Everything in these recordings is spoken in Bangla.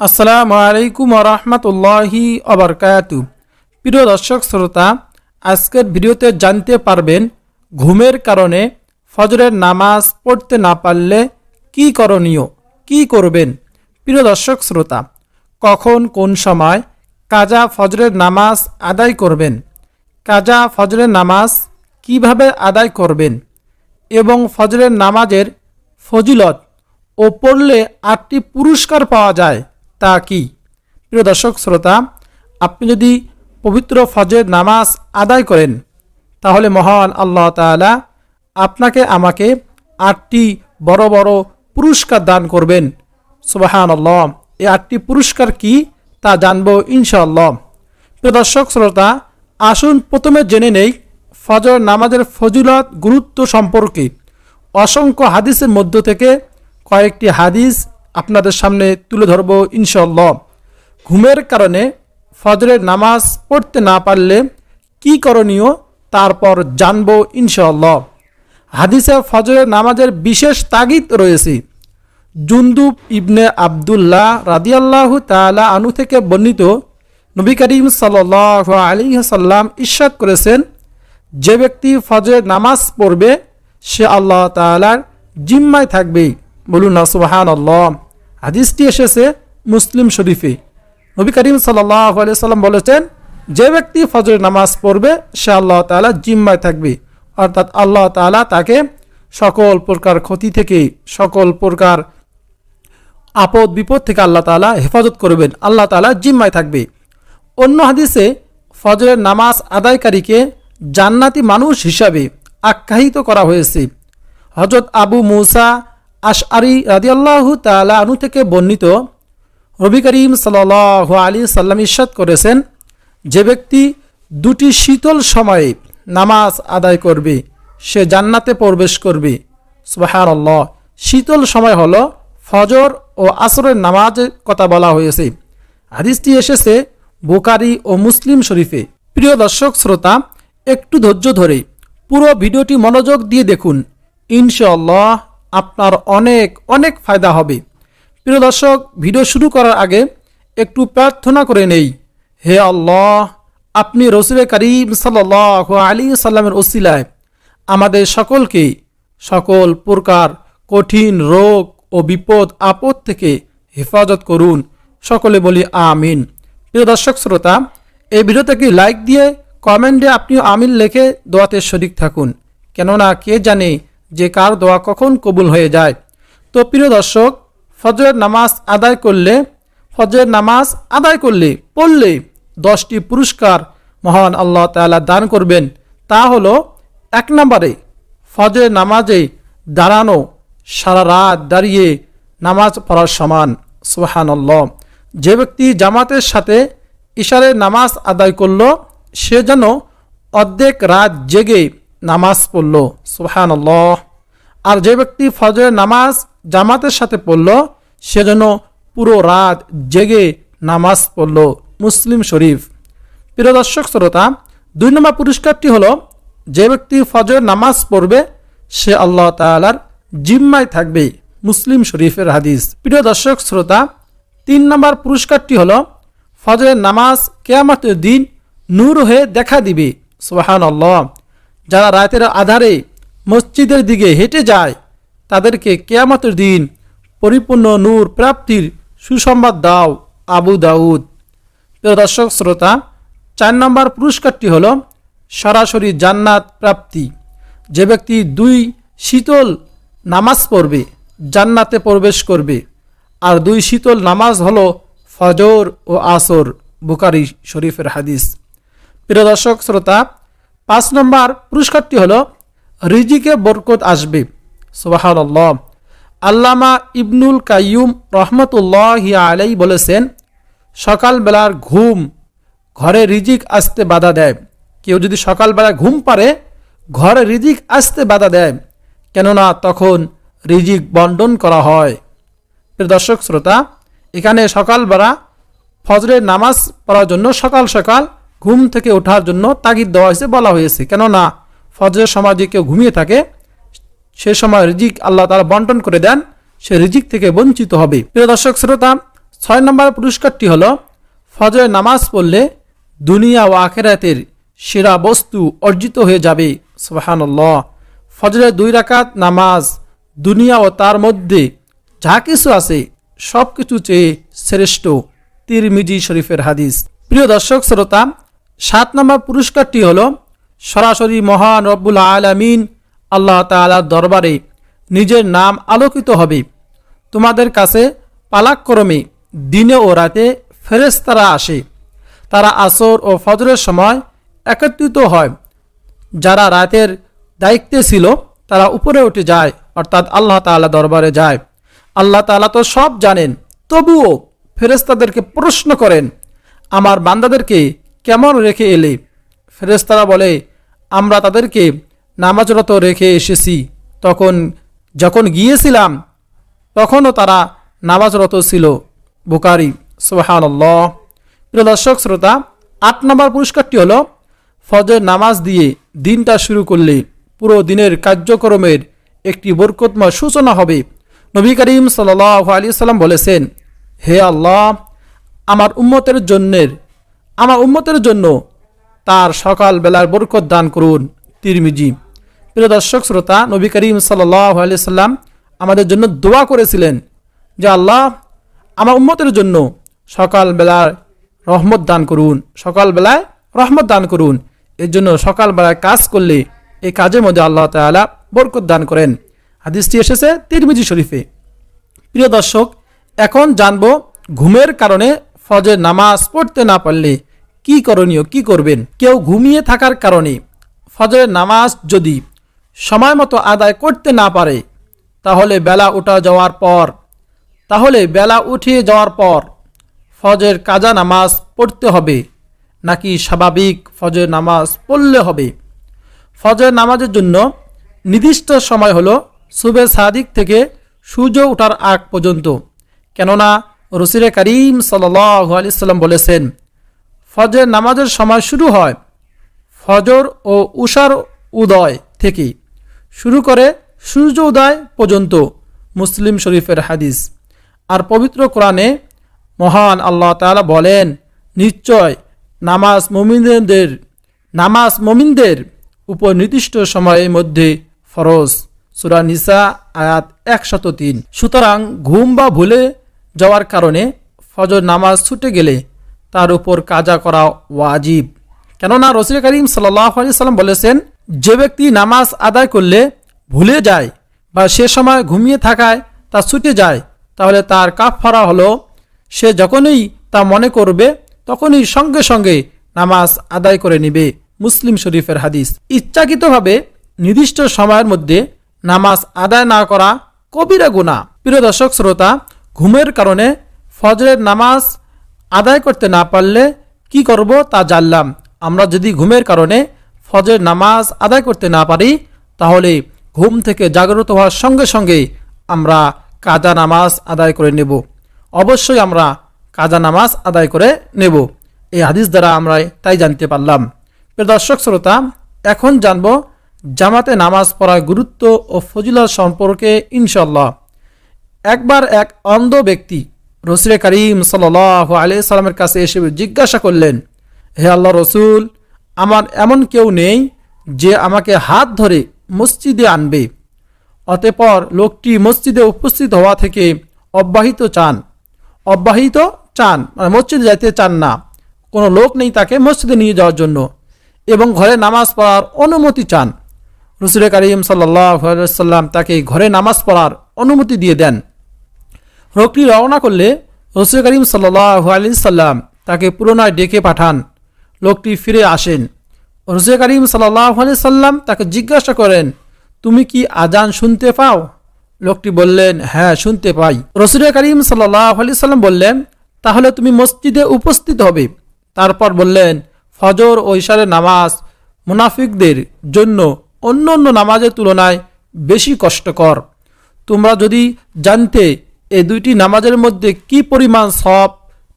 আসসালামু আলাইকুম রহমতুল্লাহি অবরকাতু প্রিয় দর্শক শ্রোতা, আজকের ভিডিওতে জানতে পারবেন ঘুমের কারণে ফজরের নামাজ পড়তে না পারলে কি করণীয়, কি করবেন। প্রিয় দর্শক শ্রোতা, কখন কোন সময় কাজা ফজরের নামাজ আদায় করবেন, কাজা ফজরের নামাজ কীভাবে আদায় করবেন এবং ফজরের নামাজের ফজিলত ও পড়লে আটটি পুরস্কার পাওয়া যায় তা কি? প্রিয় দর্শক, শ্রোতা, আপনি যদি পবিত্র ফজের নামাজ আদায় করেন, তাহলে মহান আল্লাহ তাআলা আপনাকে আমাকে আটটি বড় বড় পুরস্কার দান করবেন। সুবাহান আল্লাহ এই আটটি পুরস্কার কি? তা জানব ইনশাআল্লাহ। প্রিয় দর্শক, শ্রোতা, আসুন প্রথমে জেনে নেই ফজর নামাজের ফজিলত গুরুত্ব সম্পর্কে। অসংখ্য হাদিসের মধ্য থেকে কয়েকটি হাদিস আপনাদের সামনে তুলে ধরব ইনশাল্লাহ ঘুমের কারণে ফজরের নামাজ পড়তে না পারলে কি করণীয় তারপর জানব ইনশাল্লাহ হাদিসে ফজরের নামাজের বিশেষ তাগিদ রয়েছে। জুন্দুব ইবনে আবদুল্লাহ রাদিয়াল্লাহু তাআলা আনু থেকে বর্ণিত নবী করিম সাল্লাহ আলী সাল্লাম ইস্বাদ করেছেন, যে ব্যক্তি ফজরের নামাজ পড়বে, সে আল্লাহ তাআলার জিম্মায় থাকবে। বলুন না সুবাহান আল্লাহ হাদিসটি এসেছে মুসলিম শরীফে। নবী করিম সাল্লাম বলেছেন, যে ব্যক্তি ফজরের নামাজ পড়বে, সে আল্লাহ তাআলা জিম্মায় থাকবে। অর্থাৎ আল্লাহ তাআলা তাকে সকল প্রকার ক্ষতি থেকে, সকল প্রকার আপদ বিপদ থেকে আল্লাহ তাআলা হেফাজত করবেন, আল্লাহ তাআলা জিম্মায় থাকবে। অন্য হাদিসে ফজরের নামাজ আদায়কারীকে জান্নাতি মানুষ হিসাবে আখ্যায়িত করা হয়েছে। হজরত আবু মুসা আশআরি রাদিয়াল্লাহু তালা আনু থেকে বর্ণিত রবি করিম সাল আলী সাল্লাম ইস্বাদ করেছেন, যে ব্যক্তি দুটি শীতল সময়ে নামাজ আদায় করবে, সে জান্নাতে প্রবেশ করবে। সুবাহার আল্লাহ শীতল সময় হল ফজর ও আসরের নামাজের কথা বলা হয়েছে। হাদিসটি এসেছে বোকারি ও মুসলিম শরীফে। প্রিয় দর্শক, শ্রোতা, একটু ধৈর্য ধরে পুরো ভিডিওটি মনোযোগ দিয়ে দেখুন। ইনশাল্লাহ আপনার অনেক অনেক ফায়দা হবে। প্রিয় দর্শক, ভিডিও শুরু করার আগে একটু প্রার্থনা করে নেই। হে আল্লাহ, আপনি রসুল করিম সাল্লাহ আলী সাল্লামের ওসিলায় আমাদের সকলকে সকল প্রকার কঠিন রোগ ও বিপদ, আপদ থেকে হেফাজত করুন। সকলে বলি আমিন। প্রিয় দর্শক, শ্রোতা, এই ভিডিওটাকে লাইক দিয়ে কমেন্টে আপনিও আমিন লেখে দোয়াতে শরিক থাকুন। কেননা কে জানে যে কার দোয়া কখন কবুল হয়ে যায়। তো প্রিয় দর্শক, ফজরের নামাজ আদায় করলে, ফজরের নামাজ আদায় করলে, পড়লে দশটি পুরস্কার মহান আল্লাহ তাআলা দান করবেন। তা হলো এক নম্বরে ফজরের নামাজে দাঁড়ানো, সারা রাত দাঁড়িয়ে নামাজ পড়ার সমান। সুহান আল্লাহ যে ব্যক্তি জামাতের সাথে ইশারের নামাজ আদায় করল, সে যেন অর্ধেক রাত জেগে নামাজ পড়ল সুহান আর যে ব্যক্তি ফজরের নামাজ জামাতের সাথে পড়ল, সে যেন পুরো রাত জেগে নামাজ পড়ল, মুসলিম শরীফ। প্রিয় দর্শক, শ্রোতা, দুই নম্বর পুরস্কারটি হলো, যে ব্যক্তি ফজরের নামাজ পড়বে, সে আল্লাহ তালার জিম্মায় থাকবে, মুসলিম শরীফের হাদিস। প্রিয় দর্শক, শ্রোতা, তিন নম্বর পুরস্কারটি হলো, ফজরের নামাজ কেয়ামতের দিন নূর হয়ে দেখা দিবে সোহান আল্লাহ যারা রাতের আধারে মসজিদের দিকে হেঁটে যায়, তাদেরকে কেয়ামতের দিন পরিপূর্ণ নূর প্রাপ্তির সুসংবাদ দাও আবু দাউদ। প্রিয় দর্শক, শ্রোতা, চার নম্বর পুরস্কারটি হল সরাসরি জান্নাত প্রাপ্তি। যে ব্যক্তি দুই শীতল নামাজ পড়বে, জান্নাতে প্রবেশ করবে, আর দুই শীতল নামাজ হলো ফজর ও আসর বুকারি শরীফের হাদিস। প্রিয় দর্শক, শ্রোতা পাঁচ নম্বর পুরস্কারটি হলো, রিজিকে বরকত আসবে। সুবাহান আল্লামা ইবনুল কাইয়ুম রহমতুল্লাহ আলাই বলেছেন, সকালবেলার ঘুম ঘরে রিজিক আসতে বাধা দেয়। কেউ যদি সকালবেলা ঘুম পারে, ঘরে রিজিক আসতে বাধা দেয়, কেননা তখন রিজিক বন্টন করা হয়। প্রিয় দর্শক, শ্রোতা, এখানে সকালবেলা ফজরের নামাজ পড়ার জন্য সকাল সকাল ঘুম থেকে ওঠার জন্য তাগিদ দেওয়া হয়েছে, বলা হয়েছে। কেননা, ফজরের সময় যে কেউ ঘুমিয়ে থাকে, সে সময় রিজিক আল্লাহ তারা বন্টন করে দেন, সে রিজিক থেকে বঞ্চিত হবে। প্রিয় দর্শক, শ্রোতা, ছয় নম্বর পুরস্কারটি হলো ফজরের নামাজ পড়লে দুনিয়া ও আখেরাতের সেরা বস্তু অর্জিত হয়ে যাবে। সুবাহানল্লাহ। ফজরের দুই রাকাত নামাজ দুনিয়া ও তার মধ্যে যা কিছু আছে সব কিছু চেয়ে শ্রেষ্ঠ। তিরমিজি শরীফের হাদিস। প্রিয় দর্শক, শ্রোতা সাত নম্বর পুরস্কারটি হলো সরাসরি মহান রব্বুল আলামিন আল্লাহ তাআলার দরবারে নিজের নাম আলোকিত হবে। তোমাদের কাছে পালাক্রমে দিনে ও রাতে ফেরেশতারা আসে। তারা আসর ও ফজরের সময় একত্রিত হয়। যারা রাতের দায়িত্বে ছিল, তারা উপরে উঠে যায়, অর্থাৎ আল্লাহ তাআলা দরবারে যায়। আল্লাহ তাআলা তো সব জানেন, তবুও ফেরেশতাদেরকে প্রশ্ন করেন, আমার বান্দাদেরকে কেমন রেখে এলে? ফেরেস্তারা বলে, আমরা তাদেরকে নামাজরত রেখে এসেছি। তখন যখন গিয়েছিলাম, তখনও তারা নামাজরত ছিল। বুকারি সুবাহানল্লাহ। প্রিয় দর্শক, শ্রোতা, আট নম্বর পুরস্কারটি হলো ফজর নামাজ দিয়ে দিনটা শুরু করলে পুরো দিনের কার্যক্রমের একটি বরকতময় সূচনা হবে। নবী করিম সাল আলী সাল্লাম বলেছেন, হে আল্লাহ, আমার উম্মতের জন্যের আমার উম্মতের জন্য তার সকাল বেলার বরকত দান করুন তিরমিজি। প্রিয় দর্শক, শ্রোতা, নবী করিম সাল্লাম আমাদের জন্য দোয়া করেছিলেন যে আল্লাহ আমার উম্মতের জন্য সকালবেলার রহমত দান করুন, সকালবেলায় রহমত দান করুন। এর জন্য সকালবেলায় কাজ করলে এই কাজের মধ্যে আল্লাহ তাআলা বরকত দান করেন। হাদিসটি এসেছে তিরমিজি শরীফে। প্রিয় দর্শক, এখন জানব ঘুমের কারণে ফজের নামাজ পড়তে না পারলে কি করণীয়, কি করবেন? কেউ ঘুমিয়ে থাকার কারণে ফজরের নামাজ যদি সময় মতো আদায় করতে না পারে, তাহলে বেলা উঠা যাওয়ার পর, তাহলে বেলা উঠিয়ে যাওয়ার পর ফজের কাজা নামাজ পড়তে হবে, নাকি স্বাভাবিক ফজর নামাজ পড়লে হবে? ফজের নামাজের জন্য নির্দিষ্ট সময় হলো সুবে সাদিক থেকে সূর্য ওঠার আগ পর্যন্ত। কেননা রসিরে করিম সাল্লাহ আলি সাল্লাম বলেছেন ফজর নামাজের সময় শুরু হয় ফজর ও উষার উদয় থেকে শুরু করে সূর্য উদয় পর্যন্ত মুসলিম শরীফের হাদিস। আর পবিত্র কোরআনে মহান আল্লাহ তাআলা বলেন, নিশ্চয় নামাজ মমিনদের নামাজ মমিনদের উপর নির্দিষ্ট সময়ের মধ্যে ফরজ। সুরা নিসা আয়াত একশত তিন। সুতরাং ঘুম বা ভুলে যাওয়ার কারণে ফজর নামাজ ছুটে গেলে তার উপর কাজা করা ওয়াজিব। কেননা রসুল করিম সাল্লাম বলেছেন, যে ব্যক্তি নামাজ আদায় করলে ভুলে যায় বা সে সময় ঘুমিয়ে থাকায় তা ছুটে যায়, তাহলে তার কাফারা হলো, সে যখনই তা মনে করবে, তখনই সঙ্গে সঙ্গে নামাজ আদায় করে নিবে। মুসলিম শরীফের হাদিস। ইচ্ছাকৃতভাবে নির্দিষ্ট সময়ের মধ্যে নামাজ আদায় না করা কবিরা গুণা প্রিয় দর্শক, শ্রোতা, ঘুমের কারণে ফজরের নামাজ আদায় করতে না পারলে কি করব তা জানলাম। আমরা যদি ঘুমের কারণে ফজের নামাজ আদায় করতে না পারি, তাহলে ঘুম থেকে জাগ্রত হওয়ার সঙ্গে সঙ্গে আমরা কাজা নামাজ আদায় করে নেব। অবশ্যই আমরা কাজা নামাজ আদায় করে নেব। এই হাদিস দ্বারা আমরা তাই জানতে পারলাম। প্রিয় দর্শক, শ্রোতা, এখন জানব জামাতে নামাজ পড়ার গুরুত্ব ও ফজিলা সম্পর্কে ইনশাল্লাহ একবার এক অন্ধ ব্যক্তি রসুল করিম সাল আলি সাল্লামের কাছে এসে জিজ্ঞাসা করলেন, হে আল্লাহ রসুল, আমার এমন কেউ নেই যে আমাকে হাত ধরে মসজিদে আনবে। অতঃপর লোকটি মসজিদে উপস্থিত হওয়া থেকে অব্যাহিত চান। অব্যাহিত চান মানে মসজিদে যাইতে চান না। কোনো লোক নেই তাকে মসজিদে নিয়ে যাওয়ার জন্য এবং ঘরে নামাজ পড়ার অনুমতি চান। রসুল করিম সাল্লাহ সাল্লাম তাকে ঘরে নামাজ পড়ার অনুমতি দিয়ে দেন। লোকটি রওনা করলে রসুল করিম সাল্লাহ আলি সাল্লাম তাকে পুরোনায় ডেকে পাঠান। লোকটি ফিরে আসেন। রসুল করিম সাল্লাহ আলি সাল্লাম তাকে জিজ্ঞাসা করেন, তুমি কি আজান শুনতে পাও? লোকটি বললেন হ্যাঁ শুনতে পাই। রসুল করিম সাল্লাহ আলি সাল্লাম বললেন, তাহলে তুমি মসজিদে উপস্থিত হবে। তারপর বললেন, ফজর ও ইশারের নামাজ মুনাফিকদের জন্য অন্য অন্য নামাজের তুলনায় বেশি কষ্টকর। তোমরা যদি জানতে এই দুইটি নামাজের মধ্যে কি পরিমাণ সব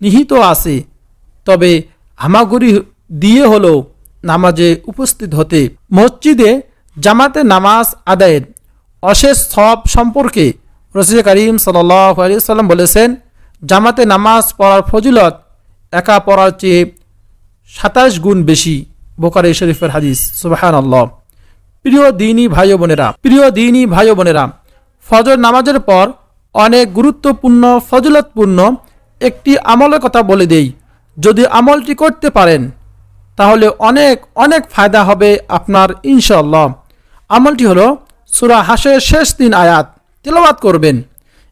নিহিত আছে? তবে হামাগুড়ি দিয়ে হলেও নামাজে উপস্থিত হতে। মসজিদে জামাতে নামাজ আদায়ের অশেষ সব সম্পর্কে রসিদ করিম সাল্লাম বলেছেন, জামাতে নামাজ পড়ার ফজিলত একা পড়ার চেয়ে সাতাশ গুণ বেশি। বোকারি শরীফের হাদিস সুবাহান আল্লাহ প্রিয় দিনী ভাই বোনেরা, প্রিয় দিনী ভাই বোনেরা, ফজর নামাজের পর অনেক গুরুত্বপূর্ণ, ফজিলতপূর্ণ একটি আমলের কথা বলে দেই। যদি আমলটি করতে পারেন, তাহলে অনেক অনেক ফায়দা হবে আপনার ইনশাল্লাহ আমলটি হলো সুরা হাসের শেষ তিন আয়াত, তেলাওয়াত করবেন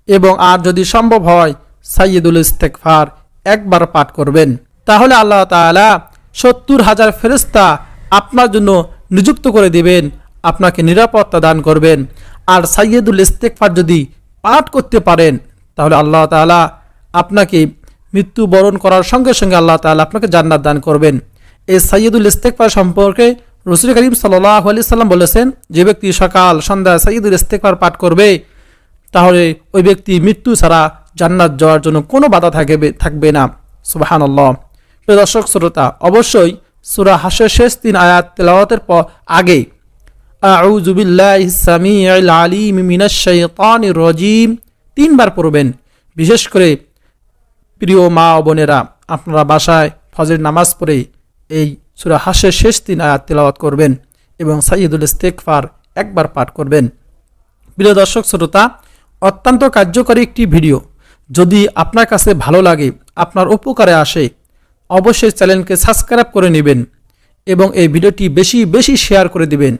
এবং আর যদি সম্ভব হয় সাইয়দুল ইস্তেকফার একবার পাঠ করবেন। তাহলে আল্লাহ তাআলা সত্তর হাজার ফেরেস্তা আপনার জন্য নিযুক্ত করে দিবেন, আপনাকে নিরাপত্তা দান করবেন। আর সাইয়দুল ইস্তেকফার যদি পাঠ করতে পারেন, তাহলে আল্লাহ তাআলা আপনাকে মৃত্যুবরণ করার সঙ্গে সঙ্গে আল্লাহ তাআলা আপনাকে জান্নাত দান করবেন। এই সাইয়দুল ইস্তেকফার সম্পর্কে রসুল করিম সাল্লাহ আলি সাল্লাম বলেছেন, যে ব্যক্তি সকাল সন্ধ্যা সাইয়দুল ইস্তেকফার পাঠ করবে, তাহলে ওই ব্যক্তি মৃত্যু ছাড়া জান্নাত যাওয়ার জন্য কোনো বাধা থাকবে থাকবে না। সুবাহান আল্লাহ প্রিয় দর্শক, শ্রোতা, অবশ্যই সুরা হাসের শেষ তিন আয়াত তেলাওয়াতের পর আগে আউযু বিল্লাহি সামিউল আলিম মিনাশ শাইতানির রাজিম। তিনবার পড়বেন। বিশেষ করে প্রিয় মা ও বোনেরা, আপনারা বাসায় ফজর নামাজ পড়ে এই সুরা হাসের শেষ তিন আয়াত তেলাওয়াত করবেন এবং সাইয়দুল ইস্তেকফার একবার পাঠ করবেন। প্রিয় দর্শক, শ্রোতা, অত্যন্ত কার্যকরী একটি ভিডিও। যদি আপনার কাছে ভালো লাগে, আপনার উপকারে আসে, অবশ্যই চ্যানেলকে সাবস্ক্রাইব করে নেবেন এবং এই ভিডিওটি বেশি বেশি শেয়ার করে দিবেন।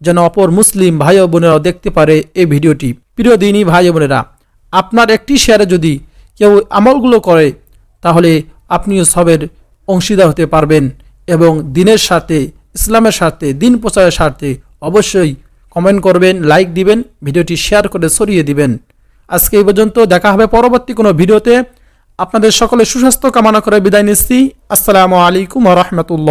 যেন অপর মুসলিম ভাই বোনেরাও দেখতে পারে এই ভিডিওটি। প্রিয় দিনী ভাই বোনেরা আপনার একটি শেয়ারে যদি কেউ আমলগুলো করে, তাহলে আপনিও সবের অংশীদার হতে পারবেন এবং দিনের সাথে, ইসলামের সাথে, দিন প্রচারের স্বার্থে অবশ্যই কমেন্ট করবেন লাইক দিবেন, ভিডিওটি শেয়ার করে সরিয়ে দিবেন। আজকে এই পর্যন্ত দেখা হবে পরবর্তী কোনো ভিডিওতে। আপনাদের সকলে সুস্বাস্থ্য কামনা করে বিদায় নিচ্ছি। আসসালামু আলাইকুম রহমতুল্লাহ।